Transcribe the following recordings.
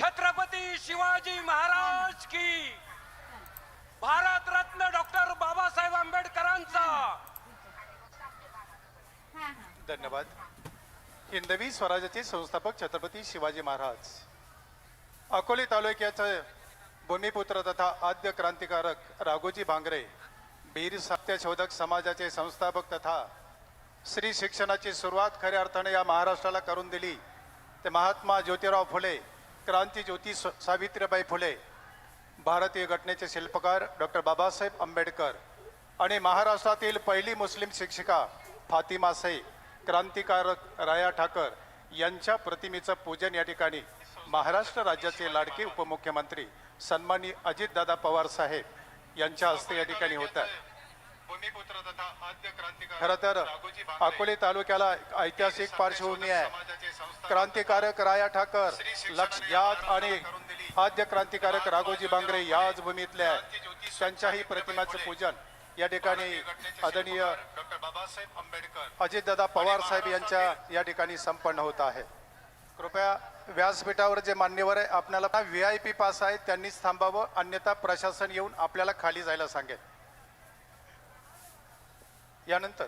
छत्रपती शिवाजी महाराज की। भारत रत्न डॉक्टर बाबासाहेब आंबेडकरांचा। धन्यवाद। हिंदवी स्वराज्याचे संस्थापक छत्रपती शिवाजी महाराज। अकोले तालुक्याचे भूमिपुत्र तथा आद्य क्रांतिकारक राघोजी भांगरे बीर सत्यशोधक समाजाचे संस्थापक तथा श्री शिक्षणाची सुरुवात खऱ्या अर्थाने या महाराष्ट्राला करून दिली. ते महात्मा ज्योतिराव फुले क्रांती ज्योती स- सावित्रीबाई फुले भारतीय घटनेचे शिल्पकार डॉक्टर बाबासाहेब आंबेडकर आणि महाराष्ट्रातील पहिली मुस्लिम शिक्षिका फातिमा सई क्रांतिकारक राया ठाकर यांच्या प्रतिमेचं पूजन या ठिकाणी महाराष्ट्र राज्याचे लाडके उपमुख्यमंत्री सन्मानी अजितदादा पवार साहेब यांच्या हस्ते या ठिकाणी होत आहे. खरं तर अकोले तालुक्याला ऐतिहासिक पार्श्वभूमी आहे. क्रांतिकारक राया ठाकर लक्ष याच आणि आद्य क्रांतिकारक राघोजी बांगरे याच भूमीतले आहे त्यांच्याही प्रतिमाचं पूजन या ठिकाणी आदरणीय डॉक्टर बाबासाहेब आंबेडकर अजितदादा पवार साहेब यांच्या या ठिकाणी संपन्न होत आहे. कृपया व्यासपीठावर जे मान्यवर आहे आपल्याला व्ही आय पी पास आहे त्यांनीच थांबावं. अन्यथा प्रशासन येऊन आपल्याला खाली जायला सांगेल. यानंतर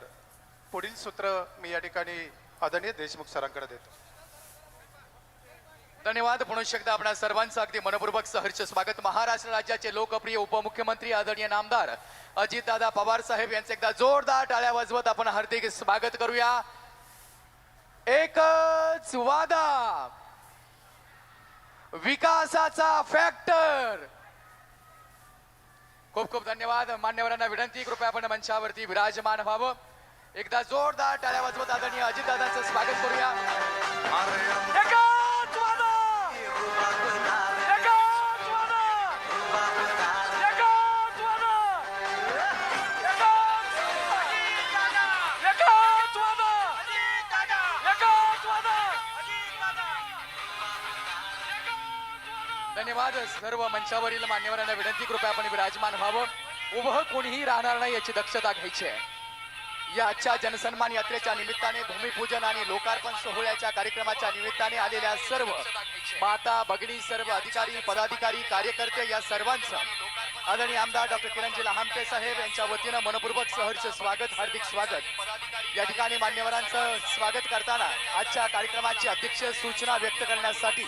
पुढील सूत्र मी या ठिकाणी आदरणीय देशमुख सरांकडे देतो. धन्यवाद. म्हणू एकदा आपणा सर्वांचं अगदी मनपूर्वक सहर्ष स्वागत. महाराष्ट्र राज्याचे लोकप्रिय उपमुख्यमंत्री आदरणीय नामदार अजितदादा पवार साहेब यांचं एकदा जोरदार टाळ्या वाजवत आपण हार्दिक स्वागत करूया. एकच वादा. विकासाचा फॅक्टर खूप खूप धन्यवाद. मान्यवरांना विनंती कृपया आपण मंचावरती विराजमान व्हावं. एकदा जोरदार टाळ्या वाजवत आदरणीय अजितदादांचं स्वागत करूया. धन्यवाद. सर्व मंचावरील मान्यवरांना विनंती कृपया आपण विराजमान व्हावं. उभं कोणीही राहणार नाही याची दक्षता घ्यायची आहे. या आजच्या जनसन्मान यात्रेच्या निमित्ताने भूमिपूजन आणि लोकार्पण सोहळ्याच्या कार्यक्रमाच्या निमित्ताने आलेल्या सर्व माता भगिनी सर्व अधिकारी पदाधिकारी कार्यकर्ते या सर्वांचं आदरणीय आमदार डॉक्टर किरणजी लहामटे साहेब यांच्या वतीनं मनपूर्वक सहर्ष स्वागत हार्दिक स्वागत. या ठिकाणी मान्यवरांचं स्वागत करताना आजच्या कार्यक्रमाची अध्यक्ष सूचना व्यक्त करण्यासाठी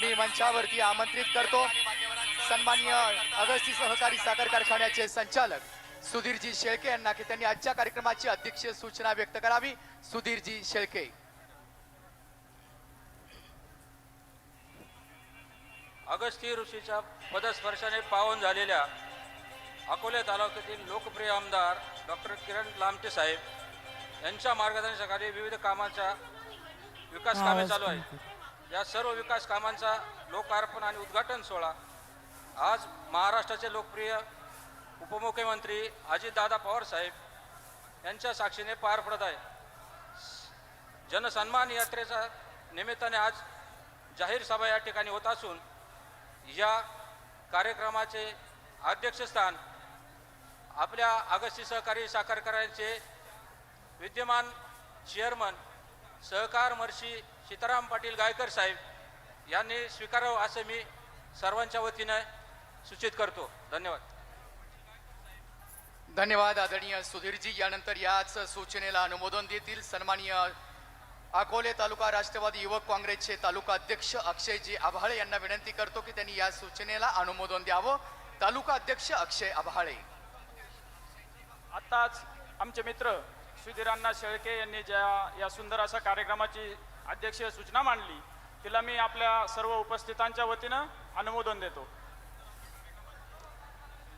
मी मंचावरती आमंत्रित करतो. सन्मान्य अगस्ती सहकारी साखर कारखान्याचे संचालक सुधीरजी शेळके यांना की त्यांनी आजच्या कार्यक्रमाची अध्यक्ष सूचना व्यक्त करावी. सुधीरजी शेळके. अगस्ती ऋषीच्या पदस्पर्शाने पावन झालेल्या अकोले तालुक्यातील लोकप्रिय आमदार डॉक्टर किरण लामटे साहेब यांच्या मार्गदर्शनाखाली विविध कामाच्या विकास कामे चालू आहेत. या सर्व विकास कामांचा लोकार्पण आणि उद्घाटन सोहळा. आज महाराष्ट्राचे लोकप्रिय उपमुख्यमंत्री अजितदादा पवार साहेब यांच्या साक्षीने पार पडत आहे. जनसन्मान यात्रेच्या निमित्ताने आज जाहीर सभा या ठिकाणी होत असून या कार्यक्रमाचे अध्यक्षस्थान आपल्या आगस्ती सहकारी साखर विद्यमान चेअरमन सहकार मर्शी सीताराम पाटील गायकर साहेब यांनी स्वीकारावं असं मी सर्वांच्या वतीनं सूचित करतो. धन्यवाद. धन्यवाद आदरणीय सुधीरजी. यानंतर याच सूचनेला अनुमोदन देतील सन्माननीय अकोले तालुका राष्ट्रवादी युवक काँग्रेसचे तालुका अध्यक्ष अक्षयजी आभाळे यांना विनंती करतो की त्यांनी या सूचनेला अनुमोदन द्यावं. तालुका अध्यक्ष अक्षय आभाळे. आत्ताच आमचे मित्र सुधीरांना शेळके यांनी ज्या या सुंदर अशा कार्यक्रमाची अध्यक्षीय सूचना मांडली तिला मी आपल्या सर्व उपस्थितांच्या वतीनं अनुमोदन देतो.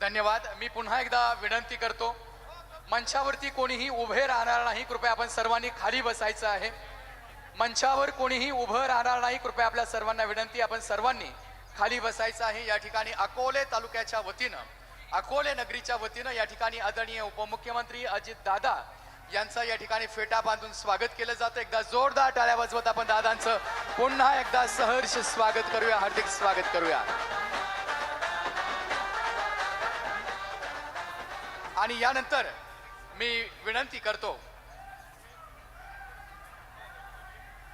धन्यवाद. मी पुन्हा एकदा विनंती करतो मंचावरती कोणीही उभे राहणार नाही कृपया आपण सर्वांनी खाली बसायचं आहे. मंचावर कोणीही उभं राहणार नाही कृपया आपल्या सर्वांना विनंती आपण सर्वांनी खाली बसायचं आहे. या ठिकाणी अकोले तालुक्याच्या वतीनं अकोले नगरीच्या वतीनं या ठिकाणी आदरणीय उपमुख्यमंत्री अजित दादा यांचं या ठिकाणी फेटा बांधून स्वागत केलं जातं. एकदा जोरदार टाळ्या वाजवत आपण दादांचं. पुन्हा एकदा सहर्ष स्वागत करूया हार्दिक स्वागत करूया. आणि यानंतर मी विनंती करतो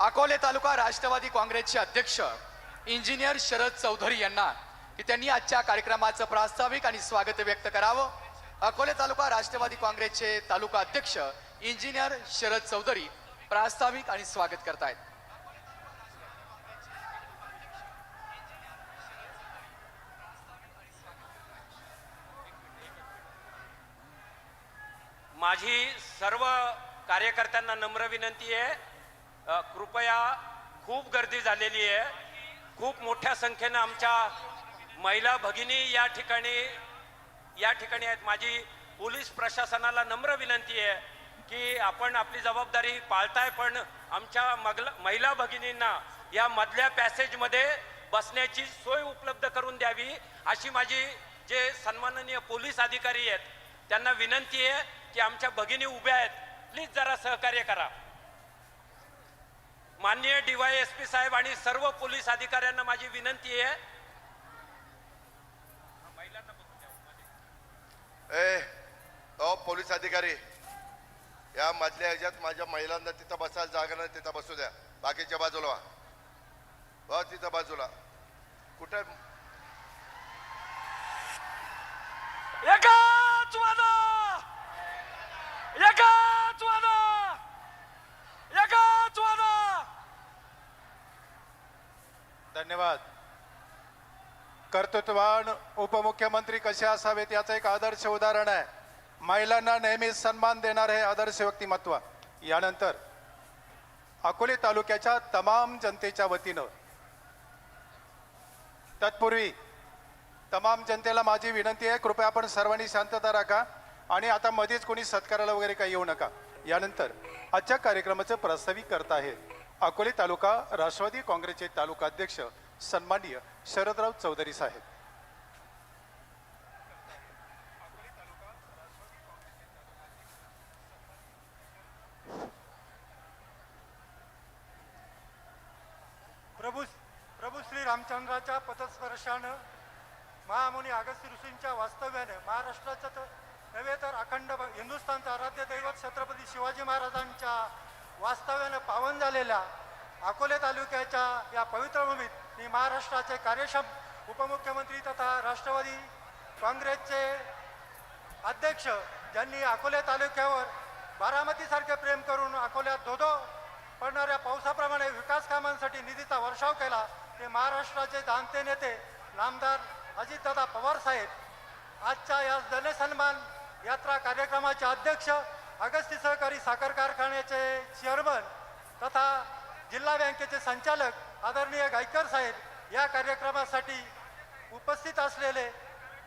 अकोले तालुका राष्ट्रवादी काँग्रेसचे अध्यक्ष इंजिनियर शरद चौधरी यांना की त्यांनी आजच्या कार्यक्रमाचं प्रास्ताविक आणि स्वागत व्यक्त करावं. अकोले तालुका राष्ट्रवादी काँग्रेसचे तालुका अध्यक्ष इंजिनियर शरद चौधरी प्रास्ताविक आणि स्वागत करतायत. माझी सर्व कार्यकर्त्यांना नम्र विनंती आहे. कृपया खूप गर्दी झालेली आहे. खूप मोठ्या संख्येनं आमच्या महिला भगिनी या ठिकाणी या ठिकाणी आहेत. माझी पोलीस प्रशासनाला नम्र विनंती आहे. की आपण आपली जबाबदारी पाळताय पण आमच्या मगला महिला भगिनींना या मधल्या पॅसेजमध्ये बसण्याची सोय उपलब्ध करून द्यावी अशी माझी जे सन्माननीय पोलीस अधिकारी आहेत त्यांना विनंती आहे की आमच्या भगिनी उभ्या आहेत. प्लीज जरा सहकार्य करा. माननीय डीवाय एस पी साहेब आणि सर्व पोलीस अधिकाऱ्यांना माझी विनंती आहे. ए ओ पोलीस अधिकारी. या मधल्या ह्याच्यात माझ्या महिलांना तिथं बसायला जागा नाही तिथं बसू द्या. बाकीच्या बाजूला वा. तिथं बाजूला. कुठे? एकाच वादा! एकाच वादा! एकाच वादा! धन्यवाद. कर्तृत्ववान उपमुख्यमंत्री कसे असावेत याचं एक आदर्श उदाहरण आहे. महिलांना नेहमीच सन्मान देणार हे आदर्श व्यक्तिमत्व. यानंतर अकोले तालुक्याच्या तमाम जनतेच्या वतीनं तत्पूर्वी तमाम जनतेला माझी विनंती आहे कृपया आपण सर्वांनी शांतता राखा आणि आता मध्येच कोणी सत्काराला वगैरे काही येऊ नका. यानंतर आजच्या कार्यक्रमाचं प्रास्ताविक करत आहेत अकोले तालुका राष्ट्रवादी काँग्रेसचे तालुका अध्यक्ष सन्माननीय शरदराव चौधरी साहेब. पदस्पर्शानं महामुनी अगस्ती ऋषींच्या वास्तव्याने महाराष्ट्राचं तर नव्हे तर अखंड हिंदुस्थानचं आराध्य दैवत छत्रपती शिवाजी महाराजांच्या वास्तव्यानं पावन झालेल्या अकोले तालुक्याच्या या पवित्र भूमीत मी महाराष्ट्राचे कार्यक्षम उपमुख्यमंत्री तथा राष्ट्रवादी काँग्रेसचे अध्यक्ष ज्यांनी अकोले तालुक्यावर बारामतीसारखे प्रेम करून अकोल्यात धोधो पडणाऱ्या पावसाप्रमाणे विकास कामांसाठी निधीचा वर्षाव केला ते महाराष्ट्राचे जाणते नेते नामदार अजितदादा पवार साहेब आजच्या या जनसन्मान यात्रा कार्यक्रमाचे अध्यक्ष अगस्ती सहकारी साखर कारखान्याचे चेअरमन तथा जिल्हा बँकेचे संचालक आदरणीय गायकर साहेब या कार्यक्रमासाठी उपस्थित असलेले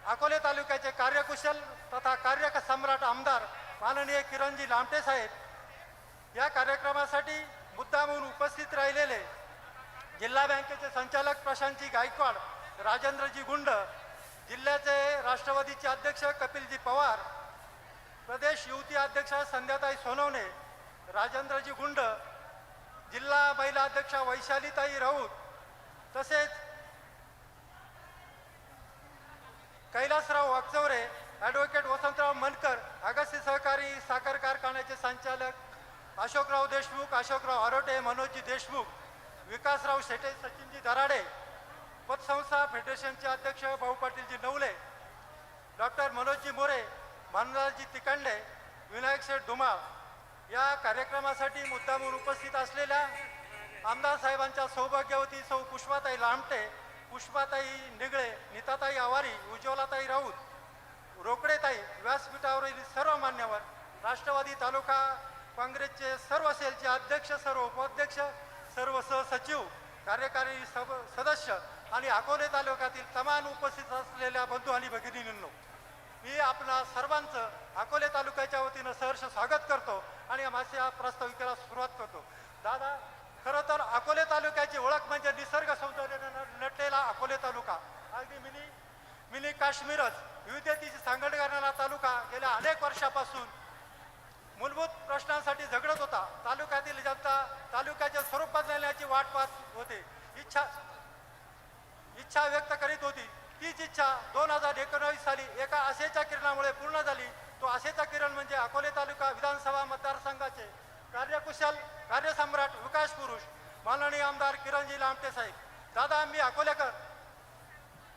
अकोले तालुक्याचे कार्यकुशल तथा कार्य सम्राट आमदार माननीय किरणजी लामटे साहेब या कार्यक्रमासाठी मुद्दामून उपस्थित राहिलेले जिल्हा बँकेचे संचालक प्रशांतजी गायकवाड राजेंद्रजी गुंड जिल्ह्याचे राष्ट्रवादीचे अध्यक्ष कपिलजी पवार प्रदेश युवती अध्यक्ष संध्याताई सोनवणे राजेंद्रजी गुंड जिल्हा महिला अध्यक्षा वैशालीताई राऊत तसेच कैलासराव वागचौरे ॲडव्होकेट वसंतराव मनकर अगस्ती सहकारी साखर कारखान्याचे संचालक अशोकराव देशमुख अशोकराव आरोटे मनोजी देशमुख विकासराव शेटे सचिनजी दराडे पतसंस्था फेडरेशनचे अध्यक्ष भाऊ पाटीलजी नवले डॉक्टर मनोजजी मोरे मानराजी तिकांडे विनायक शेठ धुमाळ या कार्यक्रमासाठी मुद्दामून उपस्थित असलेल्या आमदार साहेबांच्या सौभाग्यवती सौ पुष्पाताई लामटे पुष्पाताई निगळे नीताताई आवारी उज्ज्वलाताई राऊत रोकडेताई व्यासपीठावरील सर्व मान्यवर राष्ट्रवादी तालुका काँग्रेसचे सर्व सेलचे अध्यक्ष सर्व उपाध्यक्ष सर्व सहसचिव कार्यकारी सब सदस्य आणि अकोले तालुक्यातील तमाम उपस्थित असलेल्या बंधू आणि भगिनींनो मी आपणा सर्वांचं अकोले तालुक्याच्या वतीनं सहर्ष स्वागत करतो आणि माझ्या प्रस्ताविकेला सुरुवात करतो. दादा खरं तर अकोले तालुक्याची ओळख म्हणजे निसर्ग सौंदर्यानं नटलेला अकोले तालुका. अगदी मिनी मिनी काश्मीरच. विविधतेची सांगड करणारा तालुका गेल्या अनेक वर्षापासून मूलभूत प्रश्नांसाठी झगडत होता. तालुक्यातील जनता तालुक्याच्या स्वरूपात नेण्याची वाट पाहत होते. इच्छा इच्छा व्यक्त करीत होती. तीच इच्छा दोन हजार एकोणावीस साली एका आशेच्या किरणामुळे पूर्ण झाली. तो आशेचा किरण म्हणजे अकोले तालुका विधानसभा मतदारसंघाचे कार्यकुशल कार्यसम्राट विकास पुरुष माननीय आमदार किरणजी लामटे साहेब. दादा मी अकोलेकर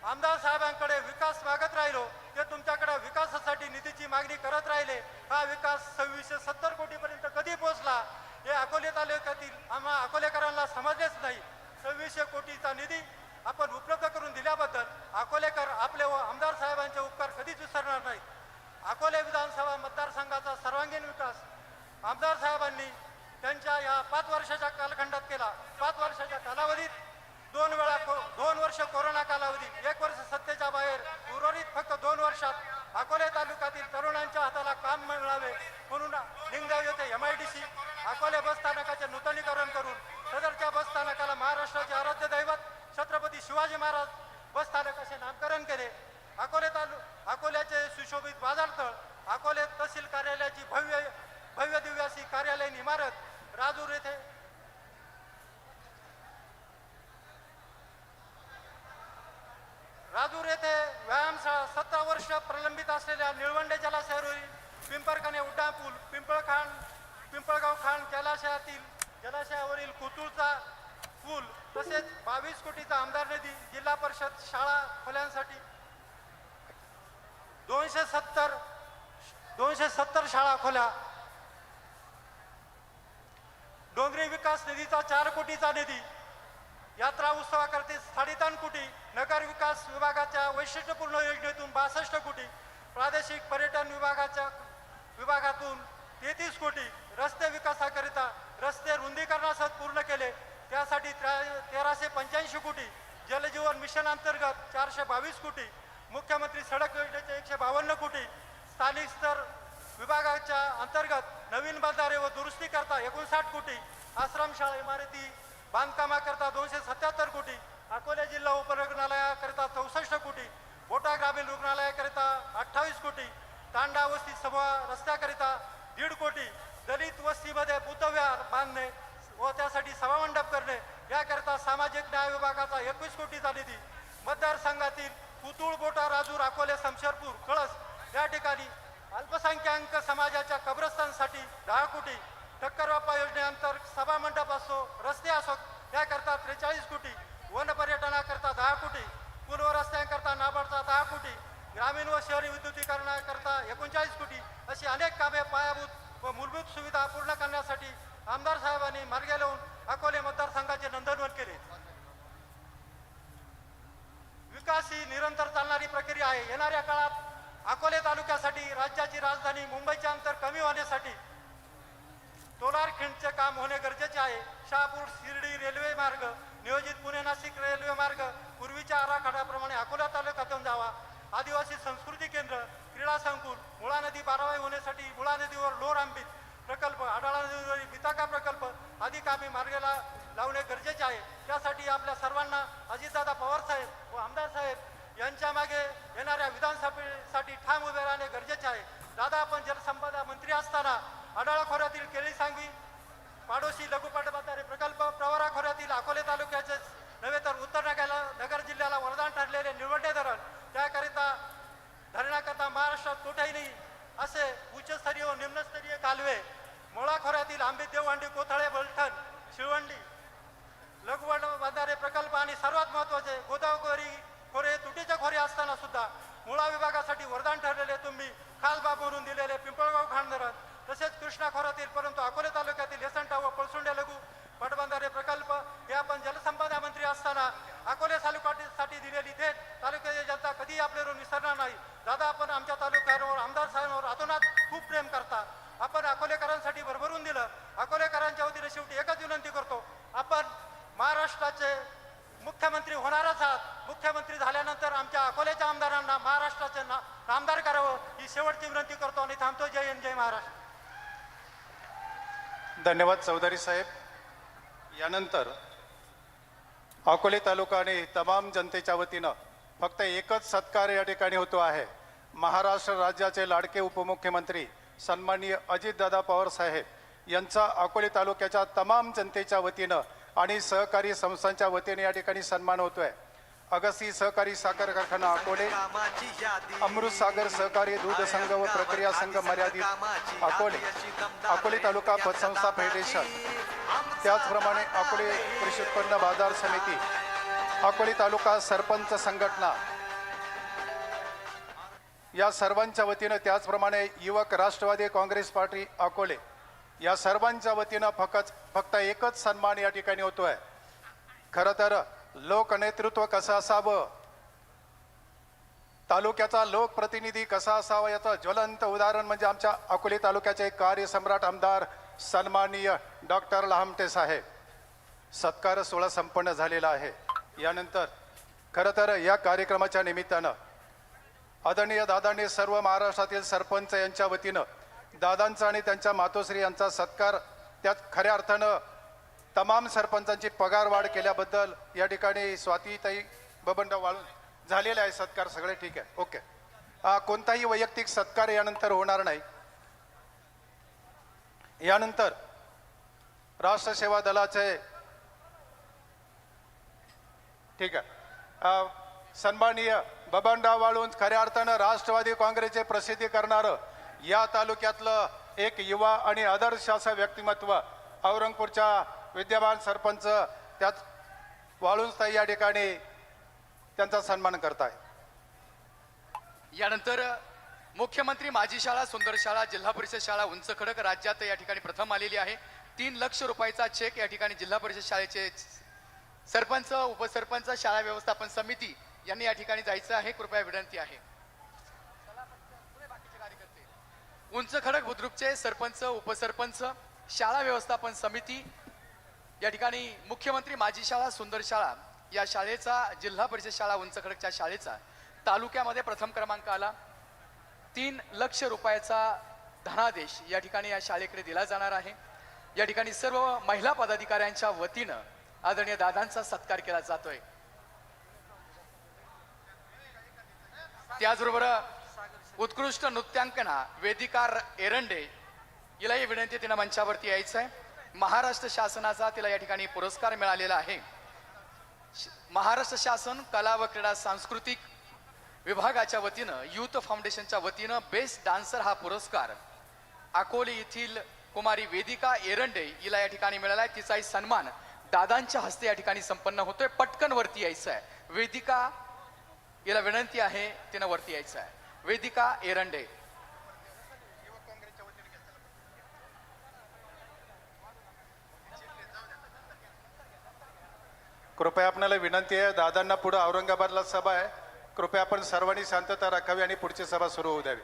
आमदार साहेबांकडे विकास मागत राहिलो. ते तुमच्याकडे विकासासाठी निधीची मागणी करत राहिले हा विकास सव्वीसशे सत्तर कोटीपर्यंत कधी पोहोचला? हे अकोले तालुक्यातील आम्हा अकोलेकरांना समजलेच नाही. सव्वीसशे कोटीचा निधी आपण उपलब्ध करून दिल्याबद्दल अकोलेकर आपले व आमदार साहेबांचे उपकार कधीच विसरणार नाहीत. अकोले विधानसभा मतदारसंघाचा सर्वांगीण विकास आमदार साहेबांनी त्यांच्या या पाच वर्षाच्या कालखंडात केला. पाच वर्षाच्या कालावधीत दोन वेळा को- दोन वर्ष कोरोना कालावधी एक वर्ष सत्य बाहेर उर्वरित फक्त दोन वर्षात अकोले तालुक्यातील तरुणांच्या हाताला काम मिळावे म्हणून लिंगदेव येथे M I D C Akole bus स्थानकाचे नूतनीकरण करून सदरच्या बस स्थानकाला महाराष्ट्राचे आराध्य दैवत छत्रपती शिवाजी महाराज बस स्थानक असे नामकरण केले अकोले तालु अकोल्याचे सुशोभित बाजारतळ अकोले तहसील कार्यालयाची भव्य भव्य दिव्य अशी कार्यालयीन इमारत राजूर येथे राजूर येथे व्यायामशाळा सतरा वर्ष प्रलंबित असलेल्या निळवंडे जलाशयावरील मोठा पूल पिंपळखान पिंपळगाव खान जलाशयातील जलाशयावरील कुतूरचा पूल तसेच बावीस कोटीचा आमदार निधी जिल्हा परिषद शाळा खोल्यांसाठी दोनशे सत्तर दोनशे सत्तर शाळा खोल्या. डोंगरी विकास निधीचा चार कोटीचा निधी यात्रा उत्सवाकरते साडेतीन कोटी नगर विकास विभागाच्या वैशिष्ट्यपूर्ण योजनेतून बासष्ट कोटी प्रादेशिक पर्यटन विभागाच्या विभागातून तेहतीस कोटी रस्ते विकासाकरिता रस्ते रुंदीकरणासह पूर्ण केले. त्यासाठी तेराशे पंच्याऐंशी कोटी जलजीवन मिशन अंतर्गत चारशे बावीस कोटी मुख्यमंत्री सडक योजनेचे एकशे बावन्न कोटी स्थानिक स्तर विभागाच्या अंतर्गत नवीन बाजारे व दुरुस्ती करता एकोणसाठ कोटी आश्रमशाळा इमारती बांधकामाकरता दोनशे सत्याहत्तर कोटी अकोला जिल्हा उपरुग्णालयाकरिता चौसष्ट कोटी बोटा ग्रामीण रुग्णालयाकरिता अठ्ठावीस कोटी तांडा वस्ती सभा रस्त्याकरिता दीड कोटी दलित वस्तीमध्ये बुद्धविहार बांधणे व त्यासाठी सभामंडप करणे याकरिता सामाजिक न्याय विभागाचा एकवीस कोटीचा निधी मतदारसंघातील पुतुळ बोटा राजूर अकोले शमशेरपूर कळस या ठिकाणी अल्पसंख्याक समाजाच्या कब्रस्तानसाठी दहा कोटी टक्करबापा योजनेअंतर्गत असो रस्ते असो याकरता त्रेचाळीस कोटी वन पर्यटनाकरता दहा कोटी पूर्व रस्त्यांकरता नाबार्डचा दहा कोटी ग्रामीण व शहरी विद्युतीकरणाकरता एकोणचाळीस कोटी अशी अनेक कामे पायाभूत व मूलभूत सुविधा पूर्ण करण्यासाठी आमदार साहेबांनी मार्गे लावून अकोले मतदारसंघाचे नंदनवन केले. विकास ही निरंतर चालणारी प्रक्रिया आहे. येणाऱ्या काळात अकोले तालुक्यासाठी राज्याची राजधानी मुंबईच्या अंतर कमी होण्यासाठी तोलार खिंडचे काम होणे गरजेचे आहे. शहापूर शिर्डी रेल्वे मार्ग नियोजित पुणे नाशिक रेल्वे मार्ग पूर्वीच्या आराखड्याप्रमाणे अकोला तालुक्यातून जावा. आदिवासी संस्कृती केंद्र क्रीडा संकुल मुळा नदी बारावाई होण्यासाठी मुळा नदीवर लोर आंबित प्रकल्प आडाळा नदीवरील बिताका प्रकल्प आदी कामे मार्गाला लावणे गरजेचे आहे. त्यासाठी आपल्या सर्वांना अजितदादा पवार साहेब व आमदार साहेब यांच्या मागे येणाऱ्या विधानसभेसाठी ठाम उभे राहणे गरजेचे आहे. दादा आपण जलसंपदा मंत्री असताना अडाळा खोऱ्यातील केळी सांगवी पाडोशी लघुपट प्रकल्प प्रवरा खोऱ्यातील अकोले तालुक्याचे नव्हे तर उत्तर नगरला नगर जिल्ह्याला वरदान ठरलेले निवडणे धरण त्याकरिता धरणाकरता महाराष्ट्रात कुठेही नाही असे उच्चस्तरीय व निम्नस्तरीय कालवे मोळा खोऱ्यातील आंबे देववांडी कोथळे बलठण शिळवंडी लघुवट बांधारे प्रकल्प आणि सर्वात महत्त्वाचे गोदावरी खोरे तुटीचे खोरे असताना सुद्धा मुळा विभागासाठी वरदान ठरलेले तुम्ही खासबाब म्हणून दिलेले पिंपळगाव खाण धरण तसेच कृष्णा खोऱ्यातील परंतु अकोले तालुक्यातील येसंटा व पळसुंडे लघु पटबंधारे प्रकल्प हे आपण जलसंपदा मंत्री असताना अकोले तालुक्यासाठी दिलेली थेट तालुक्याची जनता करून विसरणार नाही. दादा आपण आमच्या तालुक्यावर आमदार साहेबांवर अतोनात खूप प्रेम करता. आपण अकोलेकरांसाठी भरभरून दिलं. अकोलेकरांच्या वतीने शेवटी एकच विनंती करतो. आपण महाराष्ट्राचे मुख्यमंत्री होणारच आहात. मुख्यमंत्री झाल्यानंतर आमच्या अकोल्याच्या आमदारांना महाराष्ट्राचे ना नामदार करावं ही शेवटची विनंती करतो आणि थांबतो. जय हिंद जय महाराष्ट्र. धन्यवाद चौधरी साहेब. यानंतर अकोले तालुका आणि तमाम जनतेच्या वतीनं फक्त एकच सत्कार या ठिकाणी होतो आहे. महाराष्ट्र राज्याचे लाडके उपमुख्यमंत्री सन्माननीय अजितदादा पवार साहेब यांचा अकोले तालुक्याच्या तमाम जनतेच्या वतीनं आणि सहकारी संस्थांच्या वतीने या ठिकाणी सन्मान होतोय. अगसी सहकारी साखर कारखाना अकोले अमृत सागर सहकारी दूध संघ व प्रक्रिया संघ मर्यादित अकोले अकोले तालुका पतसंस्था फेडरेशन. त्याचप्रमाणे अकोले कृषी उत्पन्न बाजार समिती अकोली तालुका सरपंच संघटना. या सर्वांच्या वतीनं त्याचप्रमाणे युवक राष्ट्रवादी काँग्रेस पार्टी अकोले या सर्वांच्या वतीनं फकत फक्त एकच सन्मान या ठिकाणी होतो आहे खरं तर लोकनेतृत्व कसं असावं? तालुक्याचा लोकप्रतिनिधी कसा असावा याचं ज्वलंत उदाहरण म्हणजे आमच्या अकोले तालुक्याचे कार्यसम्राट आमदार सन्माननीय डॉक्टर लहामटे साहेब. सत्कार सोहळा संपन्न झालेला आहे. यानंतर खरं तर या कार्यक्रमाच्या निमित्तानं आदरणीय दादांनी सर्व महाराष्ट्रातील सरपंच यांच्या वतीनं दादांचा आणि त्यांच्या मातोश्री यांचा सत्कार त्यात खऱ्या अर्थानं तमाम सरपंचांची पगारवाढ केल्याबद्दल या ठिकाणी स्वातीताई बबनराव वाळून झालेला आहे सत्कार सगळे ठीक आहे. ओके. कोणताही वैयक्तिक सत्कार यानंतर होणार नाही. यानंतर राष्ट्रसेवा दलाचे ठीक आहे. सन्माननीय बबनराव वाळूंज खऱ्या अर्थानं राष्ट्रवादी काँग्रेसचे प्रसिद्धी करणारं या तालुक्यातलं एक युवा आणि आदर्श असं व्यक्तिमत्व औरंगपूरच्या विद्यमान सरपंच त्यात वाळूंजताई या ठिकाणी त्यांचा सन्मान करत आहे यानंतर मुख्यमंत्री माझी शाळा सुंदर शाळा जिल्हा परिषद शाळा उंच खडक राज्यात या ठिकाणी प्रथम आलेली आहे. तीन लक्ष रुपयाचा चेक या ठिकाणी जिल्हा परिषद शाळेचे सरपंच उपसरपंच शाळा व्यवस्थापन समिती यांनी या ठिकाणी जायचं आहे. कृपया विनंती आहे. उंच खडक बुद्रुकचे सरपंच उपसरपंच शाळा व्यवस्थापन समिती या ठिकाणी मुख्यमंत्री माझी शाळा सुंदर शाळा या शाळेचा जिल्हा परिषद शाळा उंच खडकच्या शाळेचा तालुक्यामध्ये प्रथम क्रमांक आला. तीन लक्ष रुपयाचा धनादेश या ठिकाणी या शाळेकडे दिला जाणार आहे. या ठिकाणी सर्व महिला पदाधिकाऱ्यांच्या वतीनं आदरणीय दादांचा सत्कार केला जातोय. त्याचबरोबर उत्कृष्ट नृत्यांकना वेदिका एरंडे हिलाही विनंती तिनं मंचावरती यायचं आहे महाराष्ट्र शासनाचा तिला या ठिकाणी पुरस्कार मिळालेला आहे. महाराष्ट्र शासन कला व क्रीडा सांस्कृतिक विभागाच्या वतीनं युथ फाउंडेशनच्या वतीनं बेस्ट डान्सर हा पुरस्कार अकोले येथील कुमारी वेदिका एरंडे हिला या ठिकाणी मिळाला आहे तिचाही सन्मान दादांच्या हस्ते या ठिकाणी संपन्न होतोय. पटकन वरती यायचं आहे वेदिका याला विनंती आहे तिनं वरती यायचं आहे वेदिका एरंडे. कृपया आपल्याला विनंती आहे दादांना पुढे औरंगाबादला सभा आहे. कृपया आपण सर्वांनी शांतता राखावी आणि पुढची सभा सुरू होऊ द्यावी.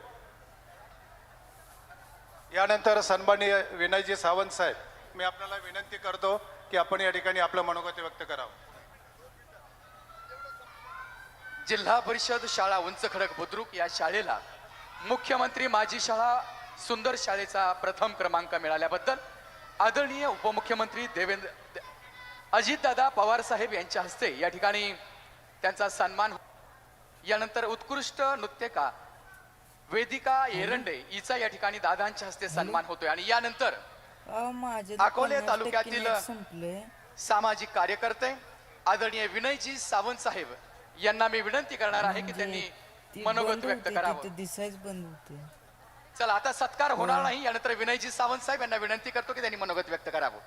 यानंतर सन्माननीय विनयजी सावंत साहेब मी आपल्याला विनंती करतो की आपण या ठिकाणी आपलं मनोगत व्यक्त करावं. जिल्हा परिषद शाळा उंच खडक बुद्रुक या शाळेला मुख्यमंत्री माझी शाळा सुंदर शाळेचा प्रथम क्रमांक मिळाल्याबद्दल आदरणीय उपमुख्यमंत्री देवेंद्र अजितदादा पवार साहेब यांच्या हस्ते या ठिकाणी त्यांचा सन्मान हो- यानंतर उत्कृष्ट नृत्यका वेदिका एरंडे हिचा या ठिकाणी दादांच्या हस्ते सन्मान होतोय. आणि यानंतर माझे अकोले तालुक्यातील- संपले. सामाजिक कार्यकर्ते आदरणीय विनयजी सावंत साहेब यांना मी विनंती करणार आहे की त्यांनी ती मनोगत व्यक्त करावं. तिथे दिसायच बंद होते. चला आता सत्कार होणार नाही यानंतर विनयजी सावंत साहेब यांना विनंती करतो की त्यांनी मनोगत व्यक्त करावं.